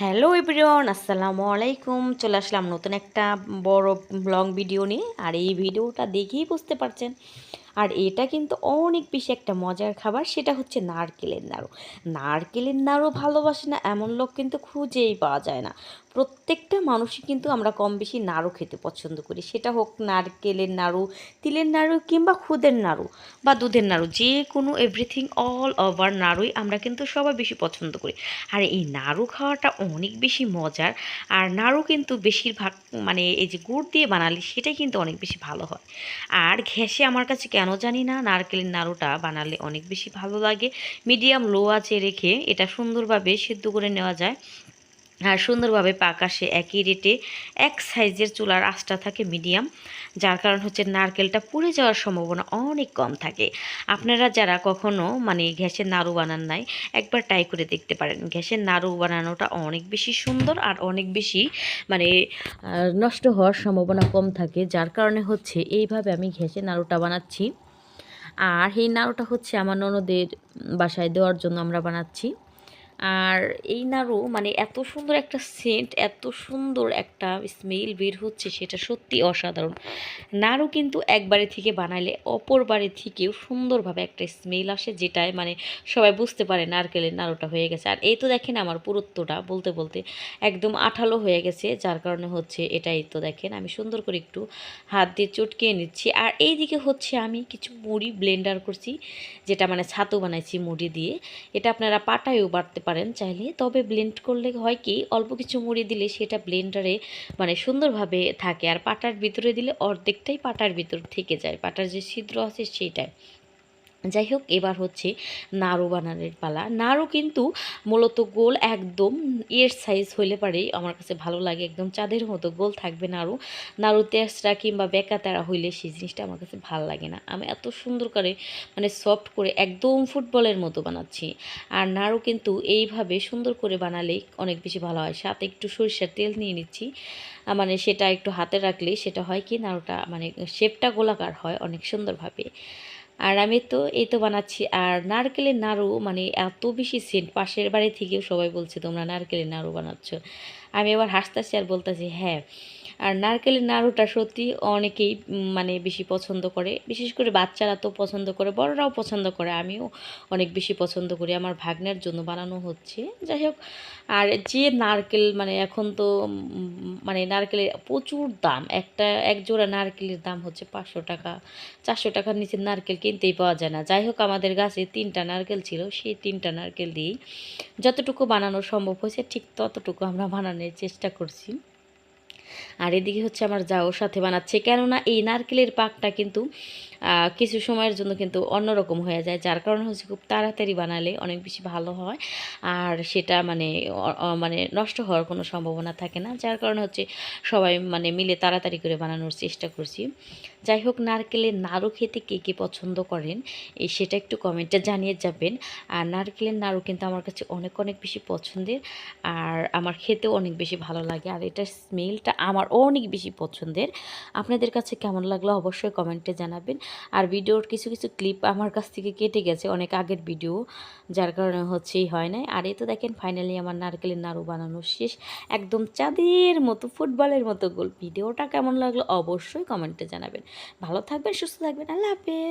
Hello everyone, আসসালামু আলাইকুম। চলে আসলাম নতুন একটা বড় লং ভিডিও নিয়ে। আর এই ভিডিওটা দেখেই বুঝতে পারছেন আর এটা কিন্তু অনেক বেশি একটা মজার খাবার, সেটা হচ্ছে নারকেলের নাড়ু। নারকেলের নাড়ু ভালোবাসে না, এমন লোক কিন্তু খুঁজেই পাওয়া যায় না। প্রত্যেকটা মানুষই কিন্তু আমরা কম বেশি নাড়ু খেতে পছন্দ করি। সেটা হোক নারকেলের নাড়ু, তিলের নাড়ু কিংবা খুদের নাড়ু বা দুধের নাড়ু যে কোনো এভরিথিং অল ওভার নাড়ুই আমরা কিন্তু সবাই বেশি পছন্দ করি। আর এই নাড়ু খাওয়াটা অনেক বেশি মজার, আর নাড়ু কিন্তু বেশিরভাগ মানে এই যে গুড় দিয়ে বানালে সেটাই কিন্তু অনেক বেশি ভালো হয়। আর ঘেঁষে আমার কাছে কেন জানি না, নারকেলের নাড়ুটা বানালে অনেক বেশি ভালো লাগে। মিডিয়াম লো আঁচে রেখে এটা সুন্দরভাবে সিদ্ধ করে নেওয়া যায়। আর সুন্দরভাবে পাকাশে একই রেটে এক সাইজের চুলার আঁচটা থাকে মিডিয়াম যার কারণ হচ্ছে নারকেলটা পুড়ে যাওয়ার সম্ভাবনা অনেক কম থাকে। আপনারা যারা কখনো মানে গ্যাসের নাড়ু বানান নাই, একবার ট্রাই করে দেখতে পারেন। গ্যাসের নাড়ু বানানোটা অনেক বেশি সুন্দর আর অনেক বেশি মানে নষ্ট হওয়ার সম্ভাবনা কম থাকে। যার কারণে হচ্ছে এইভাবে আমি গ্যাসের নাড়ুটা বানাচ্ছি। আর এই নাড়ুটা হচ্ছে আমার ননদের বাসায় দেওয়ার জন্য আমরা বানাচ্ছি। আর এই নাড়ু মানে এত সুন্দর একটা সেন্ট এত সুন্দর একটা স্মেল বের হচ্ছে সেটা সত্যি অসাধারণ। নাড়ু কিন্তু একবারে থেকে বানাইলে অপর বাড়ি থেকেও সুন্দরভাবে একটা স্মেল আসে যেটাই মানে সবাই বুঝতে পারে নারকেলের নাড়ুটা হয়ে গেছে। আর এই তো দেখেন আমার পুরুত্বটা বলতে বলতে একদম আঠালো হয়ে গেছে, যার কারণে হচ্ছে এটাই তো দেখেন। আমি সুন্দর করে একটু হাত দিয়ে চটকিয়ে নিচ্ছি। আর এই দিকে হচ্ছে আমি কিছু মুড়ি ব্লেন্ডার করছি, যেটা মানে ছাতু বানাইছি মুড়ি দিয়ে। এটা আপনারা পাটায়ও বাড়তে পারেন চাইলে। তবে ব্লেন্ড করলে হয় কি, অল্প কিছু মুড়ি দিলে সেটা ব্লেন্ডারে মানে সুন্দরভাবে থাকে। আর পাটার ভিতরে দিলে অর্ধেকটাই পাটার ভিতর থেকে যায়। পাটার যে ছিদ্র আছে সেইটাই যাই হোক, এবার হচ্ছে নাড়ু বানানোর পালা। নাড়ু কিন্তু মূলত গোল একদম এর সাইজ হইলে পারেই আমার কাছে ভালো লাগে, একদম চাঁদের মতো গোল থাকবে নাড়ু। নাড়ু তেসরা কিংবা বেকা তারা হইলে সেই জিনিসটা আমার কাছে ভালো লাগে না। আমি এত সুন্দর করে মানে সফট করে একদম ফুটবলের মতো বানাচ্ছি। আর নাড়ু কিন্তু এইভাবে সুন্দর করে বানালেই অনেক বেশি ভালো হয়। সাথে একটু সরিষার তেল নিয়ে নিচ্ছি। মানে সেটা একটু হাতে রাখলে সেটা হয় কি, নাড়ুটা মানে শেপটা গোলাকার হয় অনেক সুন্দরভাবে। আর আমি তো এই তো বানাচ্ছি। আর নারকেলের নাড়ু মানে এত বেশি সেন্ট, পাশের বাড়ি থেকেও সবাই বলছে, তোমরা নারকেলের নাড়ু বানাচ্ছ। আমি এবার হাসতেছি আর বলতেছি হ্যাঁ। আর নারকেলের নাড়ুটা সত্যি অনেকেই মানে বেশি পছন্দ করে। বিশেষ করে বাচ্চারা তো পছন্দ করে, বড়রাও পছন্দ করে। আমিও অনেক বেশি পছন্দ করি আমার ভাগ্নের জন্য বানানো হচ্ছে। যাই হোক, আর যে নারকেল মানে এখন তো মানে নারকেলের প্রচুর দাম। একটা, এক জোড়া নারকেলের দাম হচ্ছে পাঁচশো টাকা। চারশো টাকার নিচে নারকেল কিনতেই পাওয়া যায় না। যাই হোক, আমাদের গাছে তিনটা নারকেল ছিল, সেই তিনটা নারকেল দিয়েই যতটুকু বানানো সম্ভব হয়েছে, ঠিক ততটুকু আমরা বানানোর চেষ্টা করছি। আর এদিকে হচ্ছে আমার যাও সাথে বানাচ্ছে। কেননা এই নারকেলের পাকটা কিন্তু কিছু সময়ের জন্য কিন্তু অন্যরকম হয়ে যায়। যার কারণে হচ্ছে খুব তাড়াতাড়ি বানালে অনেক বেশি ভালো হয়। আর সেটা মানে মানে নষ্ট হওয়ার কোনো সম্ভাবনা থাকে না। যার কারণে হচ্ছে সবাই মানে মিলে তাড়াতাড়ি করে বানানোর চেষ্টা করছি। যাই হোক, নারকেলের নাড়ু খেতে কে কে পছন্দ করেন এই সেটা একটু কমেন্টে জানিয়ে যাবেন। আর নারকেলের নাড়ু কিন্তু আমার কাছে অনেক অনেক বেশি পছন্দের। আর আমার খেতেও অনেক বেশি ভালো লাগে। আর এটার স্মেলটা আমার অনেক বেশি পছন্দের। আপনাদের কাছে কেমন লাগল অবশ্যই কমেন্টে জানাবেন। আর ভিডিওর কিছু কিছু ক্লিপ আমার কাছ থেকে কেটে গেছে, অনেক আগের ভিডিও যার কারণে হচ্ছেই হয় নাই। আর এই তো দেখেন ফাইনালি আমার নারকেলের নাড়ু বানানো শেষ। একদম চাঁদের মতো, ফুটবলের মতো গোল। ভিডিওটা কেমন লাগল অবশ্যই কমেন্টে জানাবেন। ভালো থাকবেন, সুস্থ থাকবেন, আল্লাহ হাফেজ।